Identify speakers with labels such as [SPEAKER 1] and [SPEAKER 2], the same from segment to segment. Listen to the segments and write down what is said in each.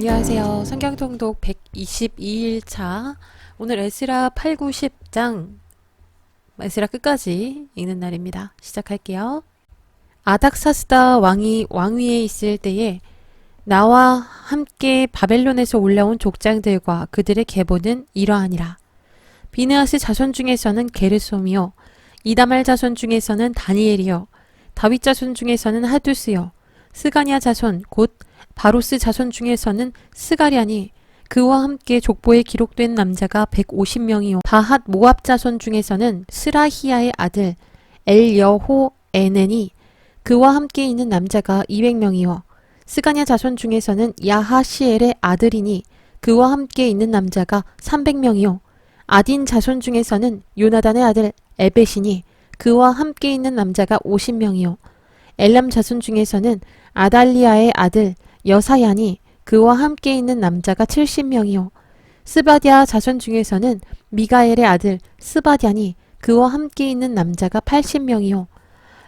[SPEAKER 1] 안녕하세요. 성경통독 122일차. 오늘 에스라 8, 9, 10장 에스라 끝까지 읽는 날입니다. 시작할게요. 아닥사스다 왕이 왕위에 있을 때에 나와 함께 바벨론에서 올라온 족장들과 그들의 계보는 이러하니라. 비느하스 자손 중에서는 게르솜이요 이다말 자손 중에서는 다니엘이요 다윗 자손 중에서는 하두스요 스가냐 자손 곧 바로스 자손 중에서는 스가랴니 그와 함께 족보에 기록된 남자가 150명이요. 바핫 모압 자손 중에서는 스라히야의 아들 엘여호 에넨이 그와 함께 있는 남자가 200명이요. 스가냐 자손 중에서는 야하시엘의 아들이니 그와 함께 있는 남자가 300명이요. 아딘 자손 중에서는 요나단의 아들 에벳이니 그와 함께 있는 남자가 50명이요. 엘람 자손 중에서는 아달리아의 아들 여사야니 그와 함께 있는 남자가 70명이요. 스바디아 자손 중에서는 미가엘의 아들 스바디아니 그와 함께 있는 남자가 80명이요.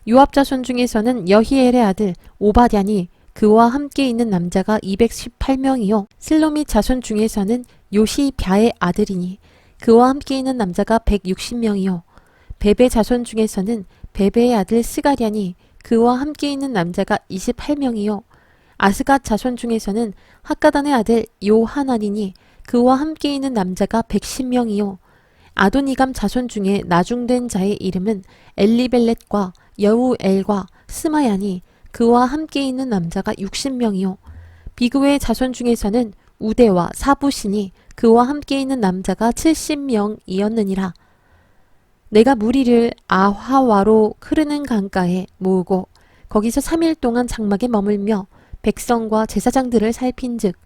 [SPEAKER 1] 요압 자손 중에서는 여히엘의 아들 오바디아니 그와 함께 있는 남자가 218명이요. 슬로미 자손 중에서는 요시비아의 아들이니 그와 함께 있는 남자가 160명이요. 베베 자손 중에서는 베베의 아들 스가랴니 그와 함께 있는 남자가 28명이요 아스갓 자손 중에서는 학가단의 아들 요하나니니 그와 함께 있는 남자가 110명이요. 아도니감 자손 중에 나중된 자의 이름은 엘리벨렛과 여우엘과 스마야니 그와 함께 있는 남자가 60명이요. 비그의 자손 중에서는 우대와 사부시니 그와 함께 있는 남자가 70명이었느니라. 내가 무리를 아하와로 흐르는 강가에 모으고 거기서 3일 동안 장막에 머물며 백성과 제사장들을 살핀즉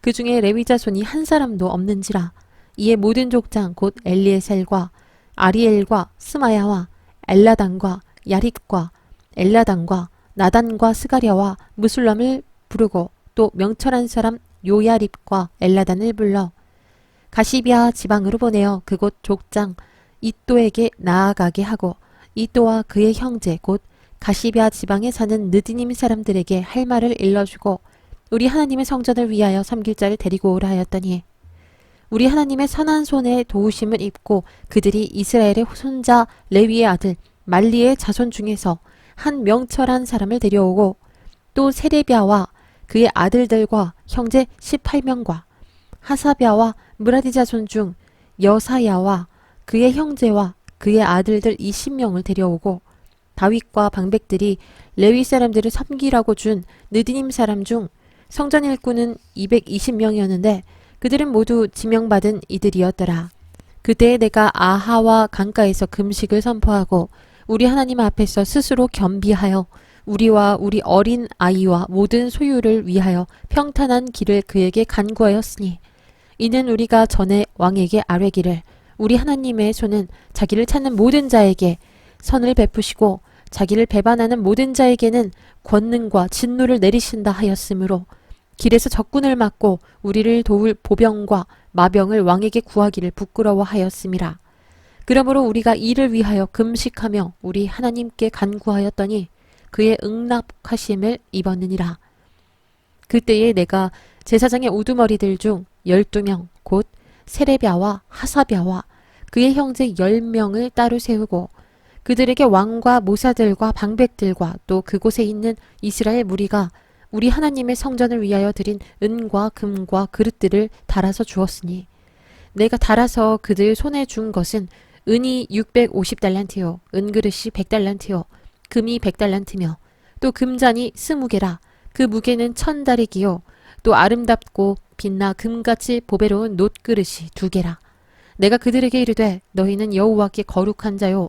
[SPEAKER 1] 그 중에 레위 자손이 한 사람도 없는지라 이에 모든 족장 곧 엘리에셀과 아리엘과 스마야와 엘라단과 야립과 엘라단과 나단과 스가랴와 무술람을 부르고 또 명철한 사람 요야립과 엘라단을 불러 가시비아 지방으로 보내어 그곳 족장 이또에게 나아가게 하고 이또와 그의 형제 곧 가시비아 지방에 사는 느디님 사람들에게 할 말을 일러주고 우리 하나님의 성전을 위하여 섬길 자를 데리고 오라 하였더니 우리 하나님의 선한 손에 도우심을 입고 그들이 이스라엘의 손자 레위의 아들 말리의 자손 중에서 한 명철한 사람을 데려오고 또 세레비아와 그의 아들들과 형제 18명과 하사비아와 무라디 자손 중 여사야와 그의 형제와 그의 아들들 20명을 데려오고 다윗과 방백들이 레위 사람들을 섬기라고 준 느디님 사람 중 성전 일꾼은 220명이었는데 그들은 모두 지명받은 이들이었더라. 그때 내가 아하와 강가에서 금식을 선포하고 우리 하나님 앞에서 스스로 겸비하여 우리와 우리 어린 아이와 모든 소유를 위하여 평탄한 길을 그에게 간구하였으니 이는 우리가 전에 왕에게 아뢰기를 우리 하나님의 손은 자기를 찾는 모든 자에게 선을 베푸시고 자기를 배반하는 모든 자에게는 권능과 진노를 내리신다 하였으므로 길에서 적군을 막고 우리를 도울 보병과 마병을 왕에게 구하기를 부끄러워하였음이라. 그러므로 우리가 이를 위하여 금식하며 우리 하나님께 간구하였더니 그의 응납하심을 입었느니라. 그때에 내가 제사장의 우두머리들 중 열두 명 곧 세레비아와 하사비아와 그의 형제 열 명을 따로 세우고 그들에게 왕과 모사들과 방백들과 또 그곳에 있는 이스라엘 무리가 우리 하나님의 성전을 위하여 드린 은과 금과 그릇들을 달아서 주었으니 내가 달아서 그들 손에 준 것은 은이 650달란트요 은그릇이 100달란트요 금이 100달란트며 또 금잔이 20개라 그 무게는 천다리기요 또 아름답고 빛나 금같이 보배로운 놋그릇이 두 개라. 내가 그들에게 이르되 너희는 여호와께 거룩한 자요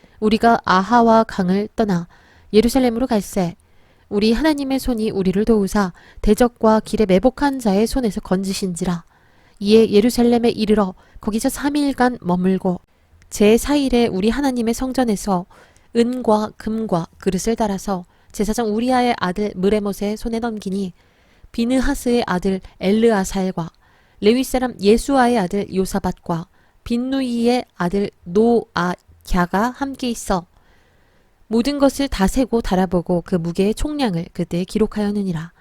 [SPEAKER 1] 우리가 아하와 강을 떠나 예루살렘으로 갈새 우리 하나님의 손이 우리를 도우사 대적과 길에 매복한 자의 손에서 건지신지라. 이에 예루살렘에 이르러 거기서 3일간 머물고 제4일에 우리 하나님의 성전에서 은과 금과 그릇을 달아서 제사장 우리아의 아들 무레못의 손에 넘기니 비느하스의 아들 엘르아살과 레위 사람 예수아의 아들 요사밭과 빈누이의 아들 노아 갸가 함께 있어 모든 것을 다 세고 달아보고 그 무게의 총량을 그때 기록하였느니라.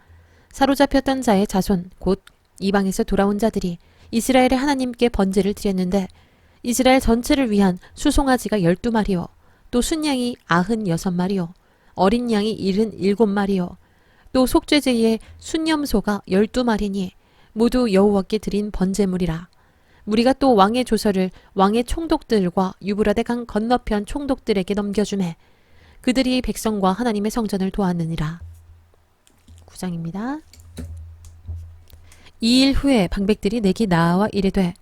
[SPEAKER 1] 사로잡혔던 자의 자손 곧 이방에서 돌아온 자들이 이스라엘의 하나님께 번제를 드렸는데 이스라엘 전체를 위한 수송아지가 열두 마리요 또 순양이 아흔 여섯 마리요 어린 양이 일흔 일곱 마리요 또 속죄제의 순념소가 열두 마리니 모두 여호와께 드린 번제물이라 우리가 또 왕의 조서를 왕의 총독들과 유브라데 강 건너편 총독들에게 넘겨주매 그들이 백성과 하나님의 성전을 도왔느니라 9장입니다. 이 일 후에 방백들이 내게 나와 이르되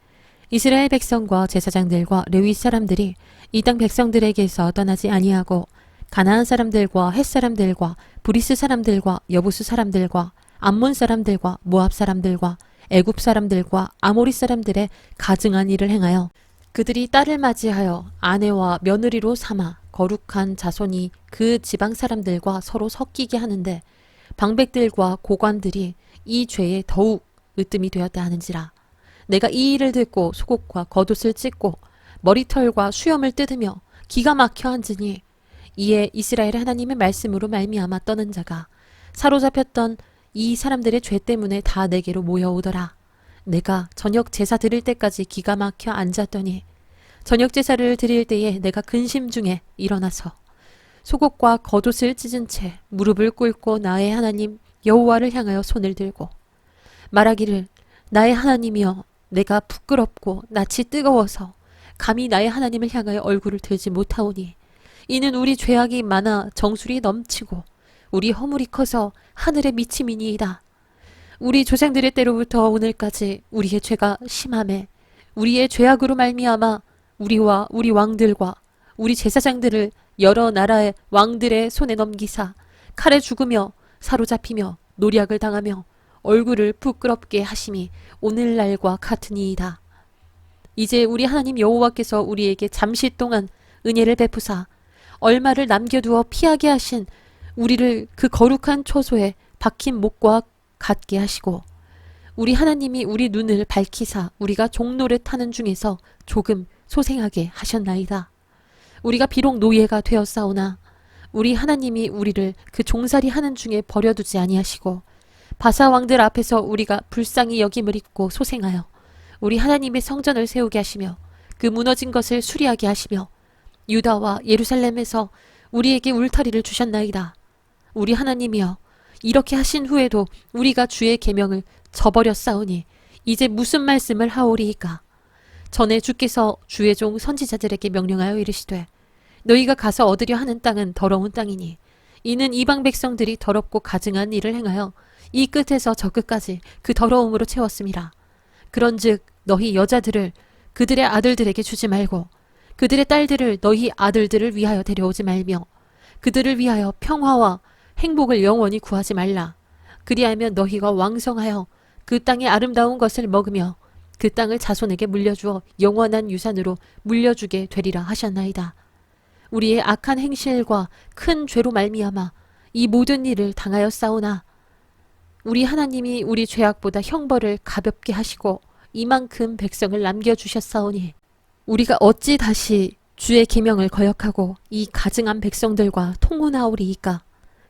[SPEAKER 1] 이스라엘 백성과 제사장들과 레위 사람들이 이 땅 백성들에게서 떠나지 아니하고 가나안 사람들과 헷 사람들과 브리스 사람들과 여부스 사람들과 암몬 사람들과 모압 사람들과 애굽 사람들과 아모리 사람들의 가증한 일을 행하여 그들이 딸을 맞이하여 아내와 며느리로 삼아 거룩한 자손이 그 지방 사람들과 서로 섞이게 하는데 방백들과 고관들이 이 죄에 더욱 으뜸이 되었다 하는지라. 내가 이 일을 듣고 속옷과 겉옷을 찢고 머리털과 수염을 뜯으며 기가 막혀 앉으니 이에 이스라엘 하나님의 말씀으로 말미암아 떠는 자가 사로잡혔던 이 사람들의 죄 때문에 다 내게로 모여오더라. 내가 저녁 제사 드릴 때까지 기가 막혀 앉았더니 저녁 제사를 드릴 때에 내가 근심 중에 일어나서 속옷과 겉옷을 찢은 채 무릎을 꿇고 나의 하나님 여호와를 향하여 손을 들고 말하기를 나의 하나님이여 내가 부끄럽고 낯이 뜨거워서 감히 나의 하나님을 향하여 얼굴을 들지 못하오니 이는 우리 죄악이 많아 정술이 넘치고 우리 허물이 커서 하늘에 미침이니이다. 우리 조상들의 때로부터 오늘까지 우리의 죄가 심함에 우리의 죄악으로 말미암아 우리와 우리 왕들과 우리 제사장들을 여러 나라의 왕들의 손에 넘기사 칼에 죽으며 사로잡히며 노략을 당하며 얼굴을 부끄럽게 하심이 오늘날과 같으니이다. 이제 우리 하나님 여호와께서 우리에게 잠시 동안 은혜를 베푸사 얼마를 남겨두어 피하게 하신 우리를 그 거룩한 초소에 박힌 목과 같게 하시고 우리 하나님이 우리 눈을 밝히사 우리가 종로를 타는 중에서 조금 소생하게 하셨나이다. 우리가 비록 노예가 되었사오나 우리 하나님이 우리를 그 종살이 하는 중에 버려두지 아니하시고 바사 왕들 앞에서 우리가 불쌍히 여김을 입고 소생하여 우리 하나님의 성전을 세우게 하시며 그 무너진 것을 수리하게 하시며 유다와 예루살렘에서 우리에게 울타리를 주셨나이다. 우리 하나님이여 이렇게 하신 후에도 우리가 주의 계명을 저버렸사오니 이제 무슨 말씀을 하오리이까? 전에 주께서 주의 종 선지자들에게 명령하여 이르시되 너희가 가서 얻으려 하는 땅은 더러운 땅이니 이는 이방 백성들이 더럽고 가증한 일을 행하여 이 끝에서 저 끝까지 그 더러움으로 채웠음이라. 그런즉 너희 여자들을 그들의 아들들에게 주지 말고 그들의 딸들을 너희 아들들을 위하여 데려오지 말며 그들을 위하여 평화와 행복을 영원히 구하지 말라. 그리하면 너희가 왕성하여 그 땅의 아름다운 것을 먹으며 그 땅을 자손에게 물려주어 영원한 유산으로 물려주게 되리라 하셨나이다. 우리의 악한 행실과 큰 죄로 말미암아 이 모든 일을 당하여 싸우나 우리 하나님이 우리 죄악보다 형벌을 가볍게 하시고 이만큼 백성을 남겨주셨사오니 우리가 어찌 다시 주의 계명을 거역하고 이 가증한 백성들과 통혼하오리이까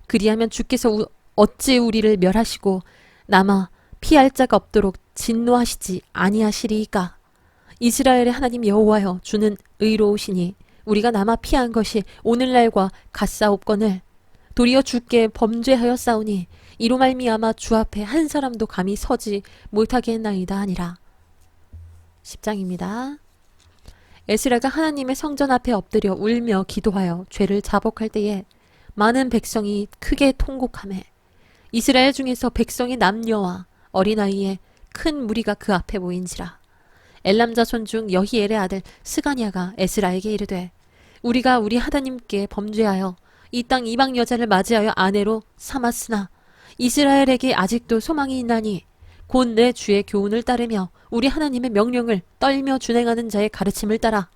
[SPEAKER 1] 그리하면 주께서 우- 어찌 우리를 멸하시고 남아 피할 자가 없도록 진노하시지 아니하시리이까 이스라엘의 하나님 여호와여 주는 의로우시니 우리가 남아 피한 것이 오늘날과 같사옵거늘 도리어 주께 범죄하여 싸우니 이로 말미암아 주 앞에 한 사람도 감히 서지 못하게 했나이다 하니라 10장입니다. 에스라가 하나님의 성전 앞에 엎드려 울며 기도하여 죄를 자복할 때에 많은 백성이 크게 통곡하매 이스라엘 중에서 백성의 남녀와 어린아이에 큰 무리가 그 앞에 모인지라. 엘람 자손 중 여히엘의 아들 스가냐가 에스라에게 이르되 우리가 우리 하나님께 범죄하여 이 땅 이방 여자를 맞이하여 아내로 삼았으나 이스라엘에게 아직도 소망이 있나니 곧 내 주의 교훈을 따르며 우리 하나님의 명령을 떨며 준행하는 자의 가르침을 따라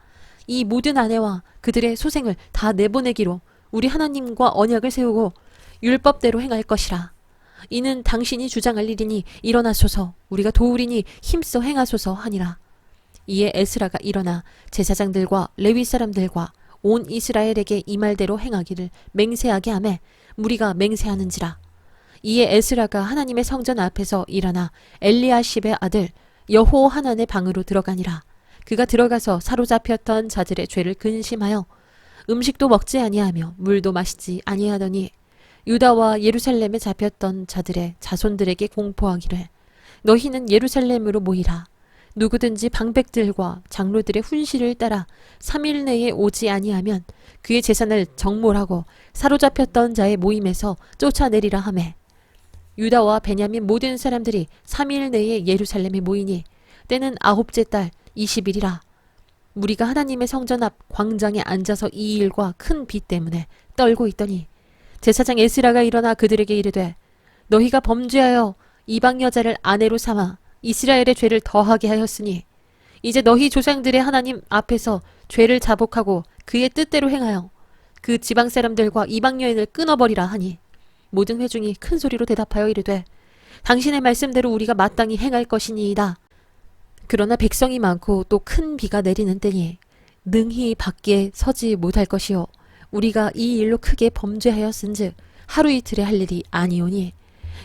[SPEAKER 1] 이 모든 아내와 그들의 소생을 다 내보내기로 우리 하나님과 언약을 세우고 율법대로 행할 것이라. 이는 당신이 주장할 일이니 일어나소서 우리가 도우리니 힘써 행하소서 하니라. 이에 에스라가 일어나 제사장들과 레위 사람들과 온 이스라엘에게 이 말대로 행하기를 맹세하게 하매 무리가 맹세하는지라. 이에 에스라가 하나님의 성전 앞에서 일어나 엘리아십의 아들 여호 하난의 방으로 들어가니라. 그가 들어가서 사로잡혔던 자들의 죄를 근심하여 음식도 먹지 아니하며 물도 마시지 아니하더니 유다와 예루살렘에 잡혔던 자들의 자손들에게 공포하기를 너희는 예루살렘으로 모이라. 누구든지 방백들과 장로들의 훈시를 따라 3일 내에 오지 아니하면 그의 재산을 정몰하고 사로잡혔던 자의 모임에서 쫓아내리라 하매. 유다와 베냐민 모든 사람들이 3일 내에 예루살렘에 모이니 때는 아홉째 달 20일이라 무리가 하나님의 성전 앞 광장에 앉아서 이 일과 큰 비 때문에 떨고 있더니 제사장 에스라가 일어나 그들에게 이르되 너희가 범죄하여 이방 여자를 아내로 삼아 이스라엘의 죄를 더하게 하였으니 이제 너희 조상들의 하나님 앞에서 죄를 자복하고 그의 뜻대로 행하여 그 지방 사람들과 이방 여인을 끊어버리라 하니 모든 회중이 큰 소리로 대답하여 이르되 당신의 말씀대로 우리가 마땅히 행할 것이니이다. 그러나 백성이 많고 또 큰 비가 내리는 때니 능히 밖에 서지 못할 것이요 우리가 이 일로 크게 범죄하였은즉 하루 이틀에 할 일이 아니오니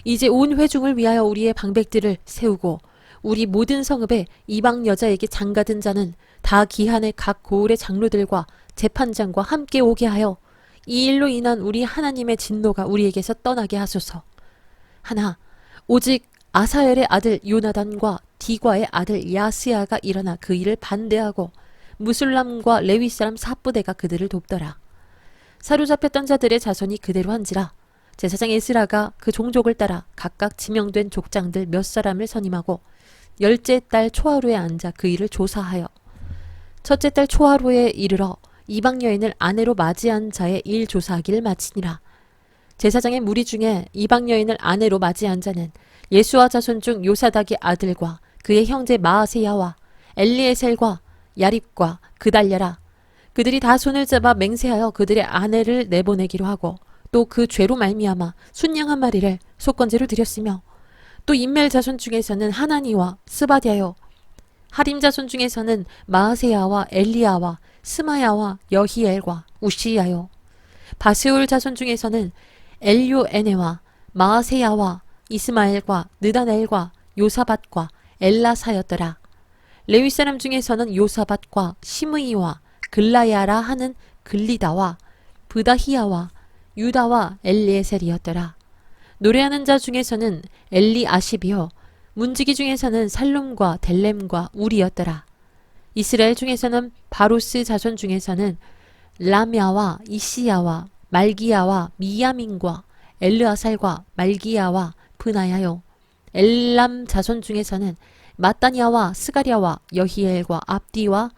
[SPEAKER 1] 이제 온 회중을 위하여 우리의 방백들을 세우고 우리 모든 성읍에 이방 여자에게 장가든 자는 다 기한의 각 고을의 장로들과 재판장과 함께 오게 하여 이 일로 인한 우리 하나님의 진노가 우리에게서 떠나게 하소서. 하나 오직 아사엘의 아들 요나단과 디과의 아들 야스야가 일어나 그 일을 반대하고 무술람과 레위 사람 사부대가 그들을 돕더라. 사로잡혔던 자들의 자손이 그대로 한지라 제사장 에스라가 그 종족을 따라 각각 지명된 족장들 몇 사람을 선임하고 열째 달 초하루에 앉아 그 일을 조사하여 첫째 달 초하루에 이르러 이방 여인을 아내로 맞이한 자의 일 조사하기를 마치니라. 제사장의 무리 중에 이방 여인을 아내로 맞이한 자는 예수와 자손 중 요사닥의 아들과 그의 형제 마아세야와 엘리에셀과 야립과 그달랴라. 그들이 다 손을 잡아 맹세하여 그들의 아내를 내보내기로 하고 또 그 죄로 말미암아 순양 한 마리를 속건제로 드렸으며 또 인멜 자손 중에서는 하나니와 스바디아요 하림 자손 중에서는 마아세야와 엘리야와 스마야와 여히엘과 우시야요 바세올 자손 중에서는 엘요에네와 마아세야와 이스마엘과 느다넬과 요사밭과 엘라사였더라. 레위 사람 중에서는 요사밭과 시므이와 글라야라 하는 글리다와 브다히야와 유다와 엘리에셀이었더라. 노래하는 자 중에서는 엘리 아십이요 문지기 중에서는 살룸과 델렘과 우리였더라. 이스라엘 중에서는 바로스 자손 중에서는 라미아와 이시야와 말기야와 미야민과 엘르아살과 말기야와 브나야요. 엘람 자손 중에서는 마따니아와 스가랴와 여히엘과 압디와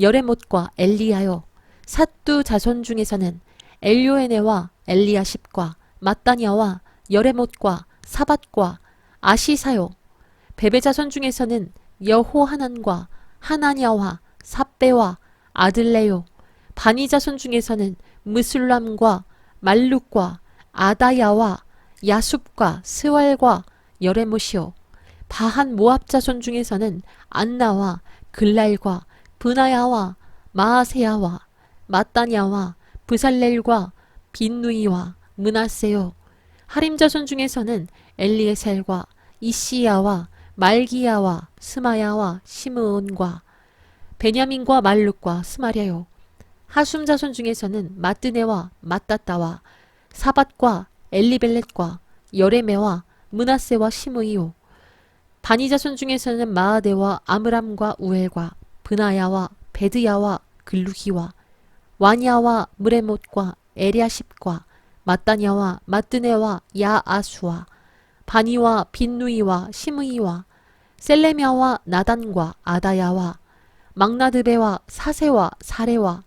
[SPEAKER 1] 여레못과 엘리야요. 사뚜 자손 중에서는 엘요에네와 엘리야십과 마따니아와 여레못과 사밧과 아시사요. 베베 자손 중에서는 여호하난과 하나냐와 삽배와 아들레요. 바니 자손 중에서는 무술람과 말룩과 아다야와 야숲과 스왈과 여레못이요. 바한 모압 자손 중에서는 안나와 글랄과 브나야와 마아세야와 마따냐와 브살렐과 빈누이와 문하세요. 하림 자손 중에서는 엘리에셀과 이시야와 말기야와 스마야와 시므온과 베냐민과 말룩과 스마랴요. 하숨 자손 중에서는 마뜨네와 마따따와 사밧과 엘리벨렛과 여레메와 문하세와 시므이요. 바니 자손 중에서는 마아데와 아므람과 우엘과 브나야와 베드야와 글루히와 와냐와 무레못과 에리아십과 마따냐와 마뜨네와 야아수와 바니와 빈누이와 시므이와 셀레미아와 나단과 아다야와 막나드베와 사세와 사레와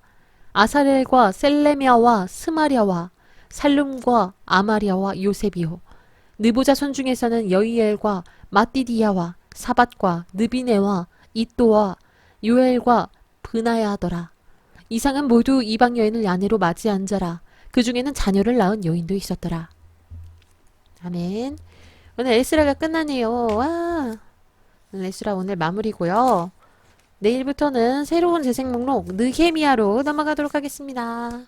[SPEAKER 1] 아사렐과 셀레미아와 스마랴와 살룸과 아마리아와 요셉이요 느보자 손 중에서는 여이엘과 마띠디야와 사밧과 느비네와 이또와 요엘과 브나야 하더라. 이상은 모두 이방 여인을 아내로 맞이한 자라. 그 중에는 자녀를 낳은 여인도 있었더라. 아멘. 오늘 에스라가 끝나네요. 와. 에스라 오늘 마무리고요. 내일부터는 새로운 재생 목록 느헤미야로 넘어가도록 하겠습니다.